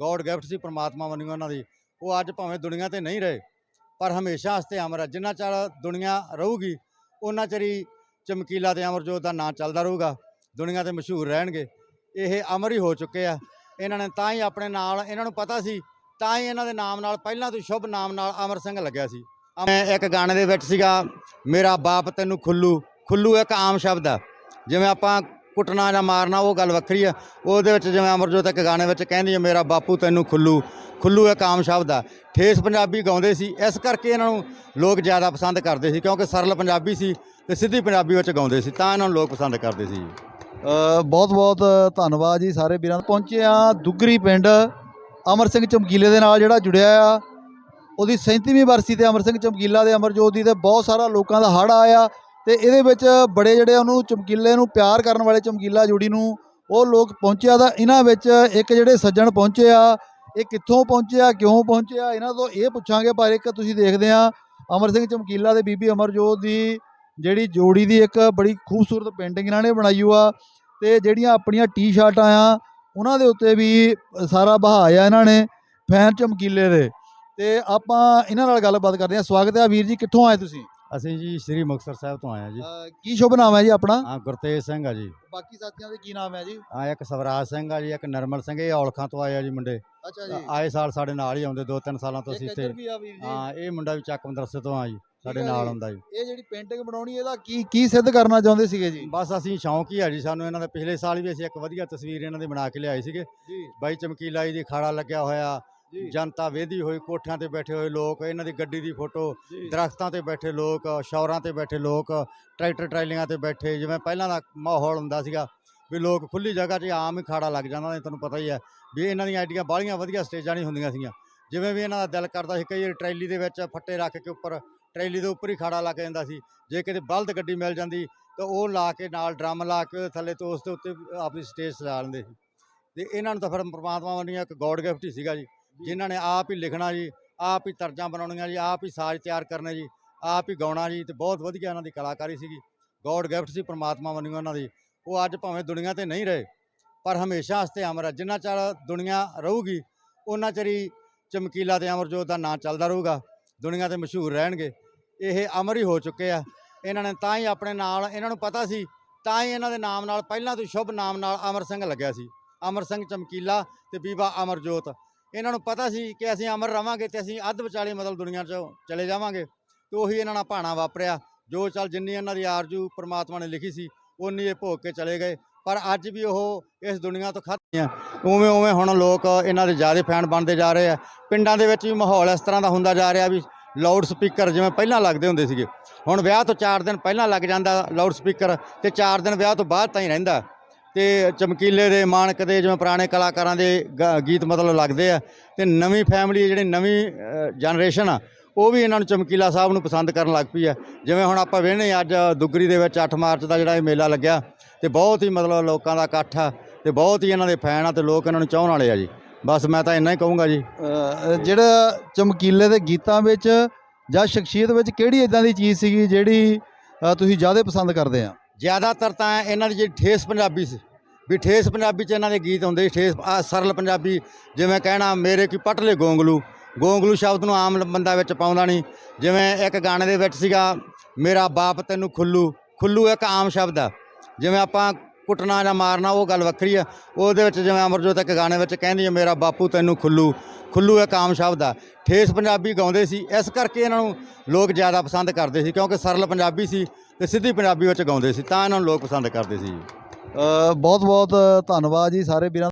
God gift ਸੀ ਪ੍ਰਮਾਤਮਾ ਵੱਲੋਂ ਉਹਨਾਂ ਦੀ, ਉਹ ਅੱਜ ਭਾਵੇਂ ਦੁਨੀਆ ਤੇ ਨਹੀਂ ਰਹੇ, ਪਰ ਹਮੇਸ਼ਾ ਵਾਸਤੇ ਅਮਰ ਹੈ। ਜਿੰਨਾ ਚਿਰ ਦੁਨੀਆ ਰਹੂਗੀ, ਉਹਨਾਂ ਚਿਰ ਹੀ ਚਮਕੀਲਾ ਤੇ ਅਮਰਜੋਤ ਦਾ ਨਾਂ ਚੱਲਦਾ ਰਹੂਗਾ, ਦੁਨੀਆ ਤੇ ਮਸ਼ਹੂਰ ਰਹਿਣਗੇ। ਇਹ ਅਮਰ ਹੀ ਹੋ ਚੁੱਕੇ ਆ। ਇਹਨਾਂ ਨੇ ਤਾਂ ਹੀ ਆਪਣੇ ਨਾਲ, ਇਹਨਾਂ ਨੂੰ ਪਤਾ ਸੀ, ਤਾਂ ਹੀ ਇਹਨਾਂ ਦੇ ਨਾਮ ਨਾਲ, ਪਹਿਲਾਂ ਤੋਂ ਸ਼ੁਭ ਨਾਮ ਨਾਲ ਅਮਰ ਸਿੰਘ ਲੱਗਿਆ ਸੀ। ਮੈਂ ਇੱਕ ਗਾਣੇ ਦੇ ਵਿੱਚ ਸੀਗਾ, ਮੇਰਾ ਬਾਪ ਤੈਨੂੰ ਖੁੱਲੂ ਖੁੱਲੂ ਇੱਕ ਆਮ ਸ਼ਬਦ ਆ। ਜਿਵੇਂ ਆਪਾਂ ਕੁੱਟਣਾ ਜਾਂ ਮਾਰਨਾ, ਉਹ ਗੱਲ ਵੱਖਰੀ ਆ। ਉਹਦੇ ਵਿੱਚ ਜਿਵੇਂ ਅਮਰਜੋਤ ਇੱਕ ਗਾਣੇ ਵਿੱਚ ਕਹਿੰਦੀ ਹੈ ਮੇਰਾ ਬਾਪੂ ਤੈਨੂੰ ਖੁੱਲੂ। ਖੁੱਲੂ ਇੱਕ ਆਮ ਸ਼ਬਦ ਆ। ਠੇਸ ਪੰਜਾਬੀ ਗਾਉਂਦੇ ਸੀ। ਇਸ ਕਰਕੇ ਇਹਨਾਂ ਨੂੰ ਲੋਕ ਜ਼ਿਆਦਾ ਪਸੰਦ ਕਰਦੇ ਸੀ, ਕਿਉਂਕਿ ਸਰਲ ਪੰਜਾਬੀ ਸੀ ਤੇ ਸਿੱਧੀ ਪੰਜਾਬੀ ਵਿੱਚ ਗਾਉਂਦੇ ਸੀ, ਤਾਂ ਇਹਨਾਂ ਨੂੰ ਲੋਕ ਪਸੰਦ ਕਰਦੇ ਸੀ। ਬਹੁਤ ਬਹੁਤ ਧੰਨਵਾਦ ਜੀ ਸਾਰੇ ਵੀਰਾਂ ਪਹੁੰਚੇ ਆ ਦੁੱਗਰੀ ਪਿੰਡ, ਅਮਰ ਸਿੰਘ ਚਮਕੀਲੇ ਦੇ ਨਾਲ ਜਿਹੜਾ ਜੁੜਿਆ ਆ। ਉਹਦੀ 37ਵੀਂ ਵਰਸੀ ਤੇ ਅਮਰ ਸਿੰਘ ਚਮਕੀਲਾ ਦੇ, ਅਮਰਜੋਤ ਦੀ ਤੇ ਬਹੁਤ ਸਾਰਾ ਲੋਕਾਂ ਦਾ ਹੜ ਆਇਆ। ਤੇ ਇਹਦੇ ਵਿੱਚ ਬੜੇ ਜਿਹੜੇ ਉਹਨੂੰ ਚਮਕੀਲੇ ਨੂੰ ਪਿਆਰ ਕਰਨ ਵਾਲੇ ਚਮਕੀਲਾ ਜੋੜੀ ਨੂੰ ਉਹ ਲੋਕ ਪਹੁੰਚਿਆ ਤਾਂ ਇਹਨਾਂ ਵਿੱਚ ਇੱਕ ਜਿਹੜੇ ਸੱਜਣ ਪਹੁੰਚੇ ਆ, ਇਹ ਕਿੱਥੋਂ ਪਹੁੰਚਿਆ ਕਿਉਂ ਪਹੁੰਚਿਆ ਇਹਨਾਂ ਤੋਂ ਇਹ ਪੁੱਛਾਂਗੇ, ਪਰ ਇੱਕ ਤੁਸੀਂ ਦੇਖਦੇ ਆ, ਅਮਰ ਸਿੰਘ ਚਮਕੀਲਾ ਤੇ ਬੀਬੀ ਅਮਰਜੋਤ ਦੀ ਜਿਹੜੀ ਜੋੜੀ ਦੀ ਇੱਕ ਬੜੀ ਖੂਬਸੂਰਤ ਪੇਂਟਿੰਗ ਇਹਨਾਂ ਨੇ ਬਣਾਈ ਹੋਈ ਆ ਤੇ ਜਿਹੜੀਆਂ ਆਪਣੀਆਂ ਟੀ-ਸ਼ਰਟਾਂ ਆ, ਉਹਨਾਂ ਦੇ ਉੱਤੇ ਵੀ ਸਾਰਾ ਬਹਾਇਆ ਇਹਨਾਂ ਨੇ ਫੈਨ ਚਮਕੀਲੇ ਦੇ। ਤੇ ਆਪਾਂ ਇਹਨਾਂ ਨਾਲ ਗੱਲਬਾਤ ਕਰਦੇ ਹਾਂ ਸਵਾਗਤ ਹੈ ਵੀਰ ਜੀ, ਕਿੱਥੋਂ ਆਏ ਤੁਸੀਂ? ਅਸੀਂ ਜੀ ਸ੍ਰੀ ਮੁਕਤਸਰ ਸਾਹਿਬ ਤੋਂ ਆਏ ਆ ਜੀ। ਅਹ ਕੀ ਸ਼ੁਭ ਨਾਮ ਹੈ ਜੀ ਆਪਣਾ? ਹਾਂ ਗੁਰਤੇਜ ਸਿੰਘ ਆ ਜੀ। ਬਾਕੀ ਸਾਥੀਆਂ ਦੇ ਕੀ ਨਾਮ ਹੈ ਜੀ? ਆ ਇੱਕ ਸਵਰਾਜ ਸਿੰਘ ਆ ਜੀ ਇੱਕ ਨਰਮਲ ਸਿੰਘ ਇਹ ਔਲਖਾਂ ਤੋਂ ਆਏ ਆ ਜੀ ਮੁੰਡੇ। ਅੱਛਾ ਆਏ ਸਾਲ ਸਾਡੇ ਨਾਲ ਹੀ ਆਉਂਦੇ ਦੋ ਤਿੰਨ ਸਾਲਾਂ ਤੋਂ ਅਸੀਂ ਇੱਥੇ। ਇੱਧਰ ਵੀ ਆ ਵੀਰ ਜੀ। ਹਾਂ ਇਹ ਮੁੰਡਾ ਵੀ ਚੱਕ ਮਦਰਸੇ ਤੋਂ ਆ ਜੀ ਸਾਡੇ ਹੈ ਨਾਲ ਜੀ। ਆਉਂਦਾ ਜੀ। ਇਹ ਜਿਹੜੀ ਪੇਂਟਿੰਗ ਬਣਾਉਣੀ ਇਹਦਾ ਕੀ ਕੀ ਸਿੱਧ ਕਰਨਾ ਚਾਹੁੰਦੇ ਸੀਗੇ ਜੀ? ਬਸ ਅਸੀਂ ਸ਼ੌਂਕ ਹੀ ਆ ਜੀ ਸਾਨੂੰ ਇਹਨਾਂ ਦੇ ਪਿਛਲੇ ਸਾਲ ਵੀ ਅਸੀਂ ਇੱਕ ਵਧੀਆ ਤਸਵੀਰ ਇਹਨਾਂ ਦੀ ਬਣਾ ਕੇ ਲਿਆਏ ਸੀਗੇ। ਜੀ। ਬਾਈ ਚਮਕੀਲਾ ਜੀ ਦੀ ਖਾੜਾ ਲੱਗਿਆ ਹੋਇਆ ਜੀ ਜਨਤਾ ਵੇਦੀ ਹੋਈ ਕੋਠਿਆਂ ਤੇ ਬੈਠੇ ਹੋਏ ਲੋਕ ਇਹਨਾਂ ਦੀ ਗੱਡੀ ਦੀ ਫੋਟੋ ਦਰਖਤਾਂ ਤੇ ਬੈਠੇ ਲੋਕ ਸ਼ੌਰਾਂ ਤੇ ਬੈਠੇ ਲੋਕ ਟਰੈਕਟਰ ਟਰਾਲੀਆਂ ਤੇ ਬੈਠੇ ਜਿਵੇਂ ਪਹਿਲਾਂ ਦਾ ਮਾਹੌਲ ਹੁੰਦਾ ਸੀਗਾ ਵੀ ਲੋਕ ਖੁੱਲੀ ਜਗ੍ਹਾ 'ਚ ਆਮ ਹੀ ਖਾੜਾ ਲੱਗ ਜਾਂਦਾ ਨੇ ਤੁਹਾਨੂੰ ਪਤਾ ਹੀ ਹੈ ਵੀ ਇਹਨਾਂ ਦੀਆਂ ਐਡੀਆਂ ਬਾਹਲੀਆਂ ਵਧੀਆ ਸਟੇਜਾਂ ਨਹੀਂ ਹੁੰਦੀਆਂ ਸੀਗੀਆਂ। ਜਿਵੇਂ ਵੀ ਇਹਨਾਂ ਦਾ ਦਿਲ ਕਰਦਾ ਸੀ ਕਈ ਵਾਰੀ ਟਰੈਲੀ ਦੇ ਵਿੱਚ ਫੱਟੇ ਰੱਖ ਕੇ ਉੱਪਰ ਟਰੈਲੀ ਦੇ ਉੱਪਰ ਹੀ ਖਾੜਾ ਲੱਗ ਜਾਂਦਾ ਸੀ। ਜੇ ਕਿਤੇ ਬਲਦ ਗੱਡੀ ਮਿਲ ਜਾਂਦੀ ਤਾਂ ਉਹ ਲਾ ਕੇ ਨਾਲ ਡਰਮ ਲਾ ਕੇ ਉਹਦੇ ਥੱਲੇ ਤੋਂ ਉਸ ਦੇ ਉੱਤੇ ਆਪਣੀ ਸਟੇਜ ਸਜਾ ਲੈਂਦੇ ਸੀ। ਤੇ ਇਹਨਾਂ ਨੂੰ ਤਾਂ ਫਿਰ ਪ੍ਰਮਾਤਮਾ ਵੱਲੋਂ ਇੱਕ ਗੋਡ ਗਿਫਟ ਹੀ ਸੀਗਾ ਜੀ। ਜਿਨ੍ਹਾਂ ਨੇ ਆਪ ਹੀ ਲਿਖਣਾ ਜੀ, ਆਪ ਹੀ ਤਰਜਾਂ ਬਣਾਉਣੀਆਂ ਜੀ, ਆਪ ਹੀ ਸਾਜ਼ ਤਿਆਰ ਕਰਨੇ ਜੀ, ਆਪ ਹੀ ਗਾਉਣਾ ਜੀ ਤੇ ਬਹੁਤ ਵਧੀਆ ਇਹਨਾਂ ਦੀ ਕਲਾਕਾਰੀ ਸੀਗੀ। ਗੋਡ ਗਿਫਟ ਸੀ ਪ੍ਰਮਾਤਮਾ ਵੱਲੋਂ ਉਹਨਾਂ ਦੀ। ਉਹ ਅੱਜ ਭਾਵੇਂ ਦੁਨੀਆ ਤੇ ਨਹੀਂ ਰਹੇ, ਪਰ ਹਮੇਸ਼ਾ ਵਾਸਤੇ ਅਮਰ ਹੈ ਜਿੰਨਾ ਚਿਰ ਦੁਨੀਆ ਰਹੂਗੀ ਉਹਨਾਂ ਚਿਰ ਹੀ ਚਮਕੀਲਾ ਤੇ ਅਮਰਜੋਤ ਦਾ ਨਾਂ ਚੱਲਦਾ ਰਹੂਗਾ। ਦੁਨੀਆ ਤੇ ਮਸ਼ਹੂਰ ਰਹਿਣਗੇ। ਇਹ ਅਮਰ ਹੀ ਹੋ ਚੁੱਕੇ ਆ। ਇਹਨਾਂ ਨੇ ਤਾਂ ਹੀ ਆਪਣੇ ਨਾਲ, ਇਹਨਾਂ ਨੂੰ ਪਤਾ ਸੀ, ਤਾਂ ਹੀ ਇਹਨਾਂ ਦੇ ਨਾਮ ਨਾਲ, ਪਹਿਲਾਂ ਤੋਂ ਸ਼ੁਭ ਨਾਮ ਨਾਲ ਅਮਰ ਸਿੰਘ ਲੱਗਿਆ ਸੀ। ਅਮਰ ਸਿੰਘ ਚਮਕੀਲਾ ਤੇ ਬੀਬਾ ਅਮਰਜੋਤ। ਇਹਨਾਂ ਨੂੰ ਪਤਾ ਸੀ ਕਿ ਅਸੀਂ ਅਮਰ ਰਵਾਂਗੇ ਤੇ ਅਸੀਂ ਅੱਧ ਵਿਚਾਲੇ ਮਤਲਬ ਦੁਨੀਆ 'ਚੋਂ ਚਲੇ ਜਾਵਾਂਗੇ। ਤੇ ਉਹੀ ਇਹਨਾਂ ਨਾਲ ਭਾਣਾ ਵਾਪਰਿਆ। ਜੋ ਚੱਲ ਜਿੰਨੀ ਇਹਨਾਂ ਦੀ ਆਰਜੂ ਪ੍ਰਮਾਤਮਾ ਨੇ ਲਿਖੀ ਸੀ ਉਨੀ ਇਹ ਭੋਗ ਕੇ ਚਲੇ ਗਏ। ਪਰ ਅੱਜ ਵੀ ਉਹ ਇਸ ਦੁਨੀਆ ਤੋਂ ਖਤਮ ਆ ਉਵੇਂ ਉਵੇਂ ਹੁਣ ਲੋਕ ਇਹਨਾਂ ਦੇ ਜ਼ਿਆਦਾ ਫੈਨ ਬਣਦੇ ਜਾ ਰਹੇ ਆ। ਪਿੰਡਾਂ ਦੇ ਵਿੱਚ ਵੀ ਮਾਹੌਲ ਇਸ ਤਰ੍ਹਾਂ ਦਾ ਹੁੰਦਾ ਜਾ ਰਿਹਾ ਵੀ ਲਾਊਡ ਸਪੀਕਰ ਜਿਵੇਂ ਪਹਿਲਾਂ ਲੱਗਦੇ ਹੁੰਦੇ ਸੀਗੇ। ਹੁਣ ਵਿਆਹ ਤੋਂ 4 ਦਿਨ ਪਹਿਲਾਂ ਲੱਗ ਜਾਂਦਾ ਲਾਊਡ ਸਪੀਕਰ ਤੇ 4 ਦਿਨ ਵਿਆਹ ਤੋਂ ਬਾਅਦ ਤਾਂ ਹੀ ਰਹਿੰਦਾ। ਤੇ ਚਮਕੀਲੇ ਦੇ ਮਾਨਕ ਦੇ ਜਿਵੇਂ ਪੁਰਾਣੇ ਕਲਾਕਾਰਾਂ ਦੇ ਗੀਤ ਮਤਲਬ ਲੱਗਦੇ ਆ, ਤੇ ਨਵੀਂ ਫੈਮਿਲੀ ਜਿਹੜੀ ਨਵੀਂ ਜਨਰੇਸ਼ਨ ਆ, ਉਹ ਵੀ ਇਹਨਾਂ ਨੂੰ ਚਮਕੀਲਾ ਸਾਹਿਬ ਨੂੰ ਪਸੰਦ ਕਰਨ ਲੱਗ ਪਈ ਆ। ਜਿਵੇਂ ਹੁਣ ਆਪਾਂ ਵੇਖਦੇ ਅੱਜ ਦੁੱਗਰੀ ਦੇ ਵਿੱਚ 8 ਮਾਰਚ ਦਾ ਜਿਹੜਾ ਇਹ ਮੇਲਾ ਲੱਗਿਆ, ਤੇ ਬਹੁਤ ਹੀ ਮਤਲਬ ਲੋਕਾਂ ਦਾ ਇਕੱਠ ਆ, ਤੇ ਬਹੁਤ ਹੀ ਇਹਨਾਂ ਦੇ ਫੈਨ ਆ ਤੇ ਲੋਕ ਇਹਨਾਂ ਨੂੰ ਚਾਹਣ ਵਾਲੇ ਆ ਜੀ। ਬਸ ਮੈਂ ਤਾਂ ਇੰਨਾ ਹੀ ਕਹੂੰਗਾ ਜੀ। ਜਿਹੜਾ ਚਮਕੀਲੇ ਦੇ ਗੀਤਾਂ ਵਿੱਚ ਜਾਂ ਸ਼ਖਸੀਅਤ ਵਿੱਚ ਕਿਹੜੀ ਇਦਾਂ ਦੀ ਚੀਜ਼ ਸੀਗੀ ਜਿਹੜੀ ਤੁਸੀਂ ਜ਼ਿਆਦਾ ਪਸੰਦ ਕਰਦੇ ਆ? ਜ਼ਿਆਦਾਤਰ ਤਾਂ ਇਹਨਾਂ ਦੀ ਜਿਹੜੀ ਠੇਸ ਪੰਜਾਬੀ ਸੀ, ਵੀ ਠੇਸ ਪੰਜਾਬੀ ਚ ਇਹਨਾਂ ਦੇ ਗੀਤ ਹੁੰਦੇ ਸੀ, ਠੇਸ, ਆਹ ਸਰਲ ਪੰਜਾਬੀ, ਜਿਵੇਂ ਕਹਿਣਾ ਮੇਰੇ ਕੀ ਪਟਲੇ ਗੋਂਗਲੂ ਗੋਂਗਲੂ ਸ਼ਬਦ ਨੂੰ ਆਮ ਬੰਦਾ ਵਿੱਚ ਪਾਉਂਦਾ ਨਹੀਂ, ਜਿਵੇਂ ਇੱਕ ਗਾਣੇ ਦੇ ਵਿੱਚ ਸੀਗਾ, ਮੇਰਾ ਬਾਪ ਤੈਨੂੰ ਖੁੱਲੂ ਖੁੱਲੂ ਇੱਕ ਆਮ ਸ਼ਬਦ ਆ, ਜਿਵੇਂ ਆਪਾਂ ਕੁੱਟਣਾ ਜਾਂ ਮਾਰਨਾ, ਉਹ ਗੱਲ ਵੱਖਰੀ ਆ। ਉਹਦੇ ਵਿੱਚ ਜਿਵੇਂ ਅਮਰਜੋਤ ਇੱਕ ਗਾਣੇ ਵਿੱਚ ਕਹਿੰਦੀ ਹੈ ਮੇਰਾ ਬਾਪੂ ਤੈਨੂੰ ਖੁੱਲੂ। ਖੁੱਲੂ ਇੱਕ ਆਮ ਸ਼ਬਦ ਆ। ਠੇਸ ਪੰਜਾਬੀ ਗਾਉਂਦੇ ਸੀ। ਇਸ ਕਰਕੇ ਇਹਨਾਂ ਨੂੰ ਲੋਕ ਜ਼ਿਆਦਾ ਪਸੰਦ ਕਰਦੇ ਸੀ, ਕਿਉਂਕਿ ਸਰਲ ਪੰਜਾਬੀ ਸੀ ਤੇ ਸਿੱਧੀ ਪੰਜਾਬੀ ਵਿੱਚ ਗਾਉਂਦੇ ਸੀ, ਤਾਂ ਇਹਨਾਂ ਨੂੰ ਲੋਕ ਪਸੰਦ ਕਰਦੇ ਸੀ। ਬਹੁਤ ਬਹੁਤ ਧੰਨਵਾਦ ਜੀ ਸਾਰੇ ਵੀਰਾਂ